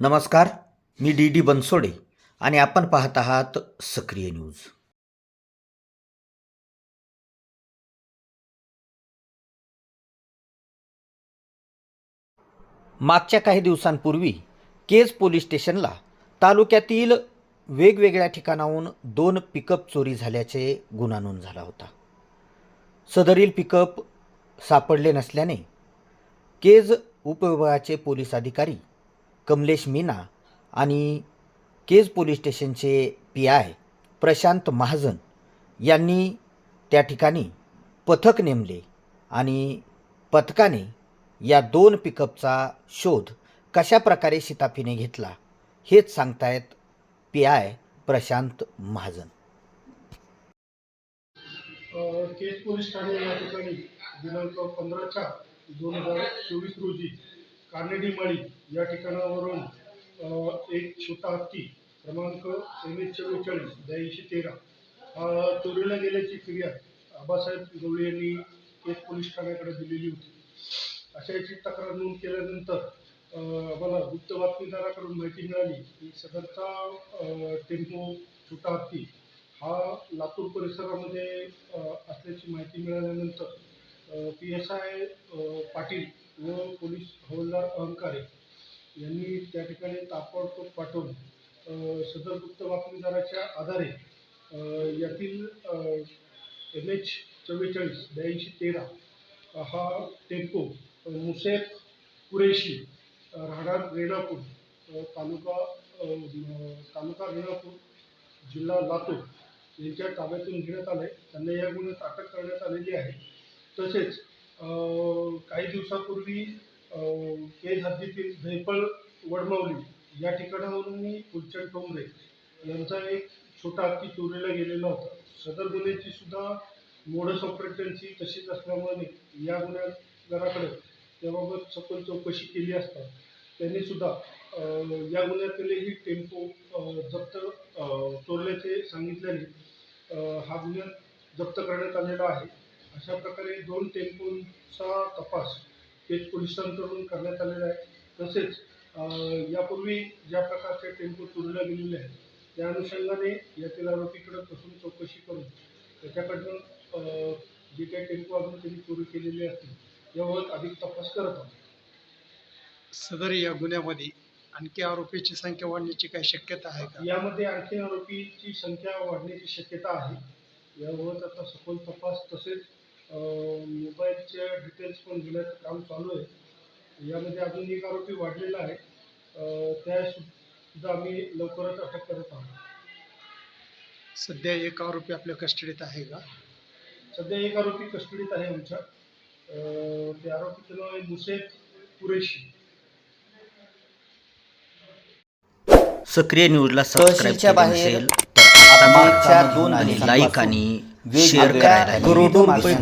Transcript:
नमस्कार मी D D Bansode आणि आपण पाहत आहात सक्रिय न्यूज. मागच्या काही दिवसांपूर्वी केज पोलीस स्टेशनला तालुक्यातील वेगवेगळ्या ठिकाणाहून दोन पिकअप चोरी झाल्याचे गुन्हा नोंद झाला होता. सदरील पिकअप सापडले नसल्याने केज उपविभागाचे पोलीस अधिकारी कमलेश मीना आणि केज पोलीस स्टेशनचे पी आय प्रशांत महाजन यांनी त्या ठिकाणी पथक नेमले आणि पथकाने या दोन पिकअपचा शोध कशा प्रकारे शिताफीने घेतला हेच सांगतायत P I Prashant Mahajan. Kej police Thane या ठिकाणी दिनांक पंधरा चार दोन हजार चोवीस रोजी कानडी माळी या ठिकाणावरून एक छोटा हत्ती क्रमांक एम एच चव्वेचाळीस ब्याऐंशी तेरा हा चोरीला गेल्याची फिर्याद आबासाहेब गवळी यांनी एक पोलीस ठाण्याकडे दिलेली होती. अशा याची तक्रार नोंद केल्यानंतर आम्हाला गुप्त बातमीदाराकडून माहिती मिळाली की सदरचा टेम्पो छोटा हत्ती हा लातूर परिसरामध्ये असल्याची माहिती मिळाल्यानंतर पी एस आय पाटील व पोलीस हवालदार अहंकारे यांनी त्या ठिकाणी ताबडतोब पाठवून सदर गुप्त बातमीदाराच्या आधारे यातील एम एच चव्वेचाळीस ब्याऐंशी तेरा हा टेम्पो मुसेफ कुरेशी राहणार रेणापूर तालुका तालुका रेणापूर जिल्हा लातूर यांच्या ताब्यातून घेण्यात आले त्यांना या गुन्ह्यात अटक करण्यात आलेली आहे. तसेच काही दिवसापूर्वी केज हद्दीतील झैपळ वडमावली या ठिकाणावरून मी फुलचंद टोंबरे यांचा एक छोटा हत्ती चोरीला गेलेला होता. सदर गुन्ह्याची सुद्धा मोडस ऑपरेटरची तशीच असल्यामुळे या गुन्हेगाराकडे त्याबाबत सखोल चौकशी केली असता त्यांनी सुद्धा या गुन्ह्यातले ही टेम्पो जप्त चोरल्याचे सांगितल्याने हा गुन्हा जप्त करण्यात आलेला आहे. अशा प्रकारे दोन टेम्पोंचा तपास पेठ पोलिसांकडून करण्यात आलेला आहे. तसेच यापूर्वी ज्या प्रकारचे टेम्पो चोरीला गेलेले आहेत त्या अनुषंगाने यातील आरोपीकडे कसून चौकशी करून त्याच्याकडनं जे काही टेम्पो अजून त्यांनी चोरी केलेले असतील याबाबत अधिक तपास करत आहोत. सदर या गुन्ह्यामध्ये आणखी आरोपीची संख्या वाढण्याची काही शक्यता आहे का? यामध्ये आणखी आरोपीची संख्या वाढण्याची शक्यता आहे. याबाबत आता सखोल तपास तसेच मोबाईलचे डिटेल्स पण घेण्याचं काम चालू आहे. यामध्ये अजून एक आरोपी वाढलेला आहे. अ, त्या सुद्धा आम्ही लवकरच अटक करत आहोत. सध्या एक आरोपी आपल्या कस्टडीत आहे का? सध्या एक आरोपी कस्टडीत आहे आमच्या. अ, ते आरोपीचं नाव आहे मुसेफ कुरेशी. सक्रिय न्यूजला सबस्क्राईब केलं बाहेर नसेल तर आता मागच्या दोन लाईक आणि शेअर करायला करोडो. रुपये